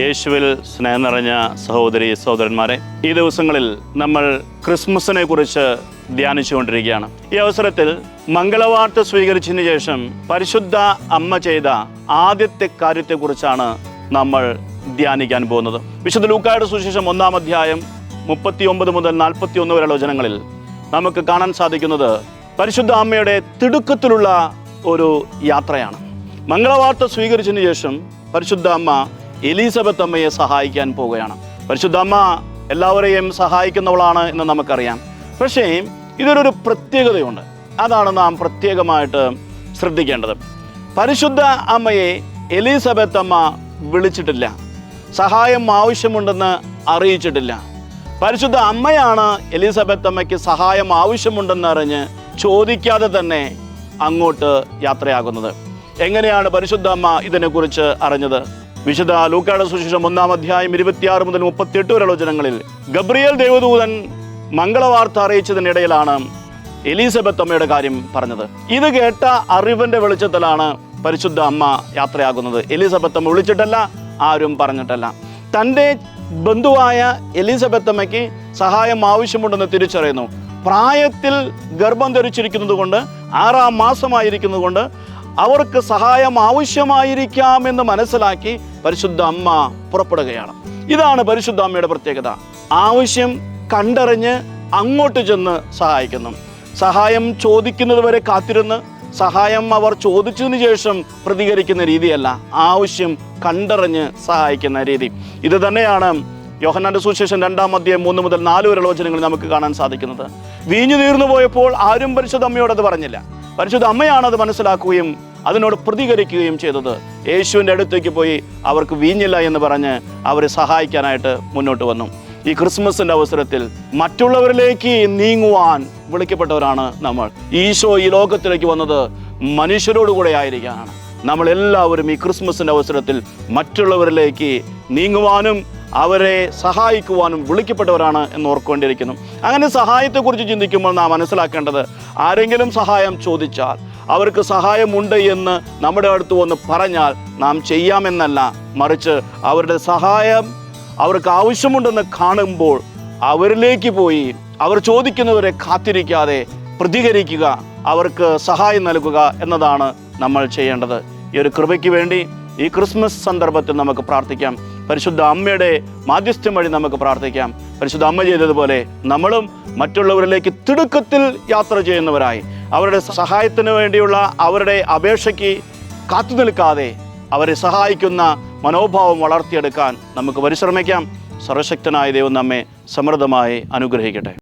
യേശുവിൽ സ്നേഹം നിറഞ്ഞ സഹോദരി സഹോദരന്മാരെ ഈ ദിവസങ്ങളിൽ നമ്മൾ ക്രിസ്മസിനെ കുറിച്ച് ധ്യാനിച്ചുകൊണ്ടിരിക്കുകയാണ്. ഈ അവസരത്തിൽ മംഗളവാർത്ത സ്വീകരിച്ചതിന് ശേഷം പരിശുദ്ധ അമ്മ ചെയ്ത ആദ്യത്തെ കാര്യത്തെക്കുറിച്ചാണ് നമ്മൾ ധ്യാനിക്കാൻ പോകുന്നത്. വിശുദ്ധ ലൂക്കായുടെ സുശേഷം ഒന്നാം അധ്യായം മുപ്പത്തി ഒമ്പത് മുതൽ നാൽപ്പത്തി ഒന്ന് വരെയുള്ള വചനങ്ങളിൽ നമുക്ക് കാണാൻ സാധിക്കുന്നത് പരിശുദ്ധ അമ്മയുടെ തിടുക്കത്തിലുള്ള ഒരു യാത്രയാണ്. മംഗളവാർത്ത സ്വീകരിച്ചതിന് ശേഷം പരിശുദ്ധ അമ്മ എലീസബത്ത് അമ്മയെ സഹായിക്കാൻ പോവുകയാണ്. പരിശുദ്ധ അമ്മ എല്ലാവരെയും സഹായിക്കുന്നവളാണ് എന്ന് നമുക്കറിയാം. പക്ഷേ ഇതിനൊരു പ്രത്യേകതയുണ്ട്. അതാണ് നാം പ്രത്യേകമായിട്ട് ശ്രദ്ധിക്കേണ്ടത്. പരിശുദ്ധ അമ്മയെ എലിസബത്ത് അമ്മ വിളിച്ചിട്ടില്ല. സഹായം ആവശ്യമുണ്ടെന്ന് അറിയിച്ചിട്ടില്ല. പരിശുദ്ധ അമ്മയാണ് എലിസബത്ത് അമ്മയ്ക്ക് സഹായം ആവശ്യമുണ്ടെന്ന് അറിഞ്ഞ് ചോദിക്കാതെ തന്നെ അങ്ങോട്ട് യാത്രയാകുന്നത്. എങ്ങനെയാണ് പരിശുദ്ധ അമ്മ ഇതിനെക്കുറിച്ച് അറിഞ്ഞത്? വിശുദ്ധ ലൂക്കാട് സുശേഷം ഒന്നാം അധ്യായം ഇരുപത്തിയാറ് മുതൽ മുപ്പത്തിയെട്ട് വരെയുള്ള വചനങ്ങളിൽ ഗബ്രിയേൽ ദേവദൂതൻ മംഗളവാർത്ത അറിയിച്ചതിനിടയിലാണ് എലിസബത്ത് അമ്മയുടെ കാര്യം പറഞ്ഞത്. ഇത് കേട്ട അറിവിന്റെ വെളിച്ചത്തിലാണ് പരിശുദ്ധ അമ്മ യാത്രയാകുന്നത്. എലിസബത്ത് അമ്മ വിളിച്ചിട്ടല്ല ആരും പറഞ്ഞിട്ടല്ല. തന്റെ ബന്ധുവായ എലിസബത്ത് അമ്മയ്ക്ക് സഹായം ആവശ്യമുണ്ടെന്ന് തിരിച്ചറിയുന്നു. പ്രായത്തിൽ ഗർഭം ധരിച്ചിരിക്കുന്നത് കൊണ്ട് ആറാം മാസമായിരിക്കുന്നത് കൊണ്ട് അവർക്ക് സഹായം ആവശ്യമായിരിക്കാം എന്ന് മനസ്സിലാക്കി പരിശുദ്ധ അമ്മ പുറപ്പെടുകയാണ്. ഇതാണ് പരിശുദ്ധ അമ്മയുടെ പ്രത്യേകത. ആവശ്യം കണ്ടറിഞ്ഞ് അങ്ങോട്ട് ചെന്ന് സഹായിക്കുന്നു. സഹായം ചോദിക്കുന്നത് വരെ കാത്തിരുന്ന് സഹായം അവർ ചോദിച്ചതിന് ശേഷം പ്രതികരിക്കുന്ന രീതിയല്ല ആവശ്യം കണ്ടറിഞ്ഞ് സഹായിക്കുന്ന രീതി. ഇത് തന്നെയാണ് യോഹന്നാന്റെ സുശേഷൻ രണ്ടാം അധ്യായം മൂന്ന് മുതൽ നാല് വരെയുള്ള വചനങ്ങളിൽ നമുക്ക് കാണാൻ സാധിക്കുന്നത്. വീഞ്ഞു തീർന്നു പോയപ്പോൾ ആരും പരിശുദ്ധ അമ്മയോട് അത് പറഞ്ഞില്ല. പരിശുദ്ധ അമ്മയാണ് അത് മനസ്സിലാക്കുകയും അതിനോട് പ്രതികരിക്കുകയും ചെയ്തത്. യേശുവിന്റെ അടുത്തേക്ക് പോയി അവർക്ക് വീഞ്ഞില്ല എന്ന് പറഞ്ഞ് അവരെ സഹായിക്കാനായിട്ട് മുന്നോട്ട് വന്നു. ഈ ക്രിസ്മസിന്റെ അവസരത്തിൽ മറ്റുള്ളവരിലേക്ക് നീങ്ങുവാൻ വിളിക്കപ്പെട്ടവരാണ് നമ്മൾ. ഈശോ ഈ ലോകത്തിലേക്ക് വന്നത് മനുഷ്യരോടുകൂടെ ആയിരിക്കാനാണ്. നമ്മൾ എല്ലാവരും ഈ ക്രിസ്മസിന്റെ അവസരത്തിൽ മറ്റുള്ളവരിലേക്ക് നീങ്ങുവാനും അവരെ സഹായിക്കുവാനും വിളിക്കപ്പെട്ടവരാണ് എന്ന് ഓർക്കേണ്ടിയിരിക്കുന്നു അങ്ങനെ സഹായത്തെക്കുറിച്ച് ചിന്തിക്കുമ്പോൾ നാം മനസ്സിലാക്കേണ്ടത് ആരെങ്കിലും സഹായം ചോദിച്ചാൽ അവർക്ക് സഹായമുണ്ട് എന്ന് നമ്മുടെ അടുത്ത് വന്ന് പറഞ്ഞാൽ നാം ചെയ്യാമെന്നല്ല. മറിച്ച് അവരുടെ സഹായം അവർക്ക് ആവശ്യമുണ്ടെന്ന് കാണുമ്പോൾ അവരിലേക്ക് പോയി അവർ ചോദിക്കുന്നവരെ കാത്തിരിക്കാതെ പ്രതികരിക്കുക. അവർക്ക് സഹായം നൽകുക എന്നതാണ് നമ്മൾ ചെയ്യേണ്ടത്. ഈ ഒരു കൃപയ്ക്ക് വേണ്ടി ഈ ക്രിസ്മസ് സന്ദർഭത്തിൽ നമുക്ക് പ്രാർത്ഥിക്കാം. പരിശുദ്ധ അമ്മയുടെ മാധ്യസ്ഥ്യം വഴി നമുക്ക് പ്രാർത്ഥിക്കാം. പരിശുദ്ധ അമ്മ ചെയ്തതുപോലെ നമ്മളും മറ്റുള്ളവരിലേക്ക് തിടുക്കത്തിൽ യാത്ര ചെയ്യുന്നവരായി. അവരുടെ സഹായത്തിന് വേണ്ടിയുള്ള അവരുടെ അപേക്ഷയ്ക്ക് കാത്തു നിൽക്കാതെ അവരെ സഹായിക്കുന്ന മനോഭാവം വളർത്തിയെടുക്കാൻ നമുക്ക് പരിശ്രമിക്കാം. സർവശക്തനായ ദൈവം നമ്മെ സമൃദ്ധമായി അനുഗ്രഹിക്കട്ടെ.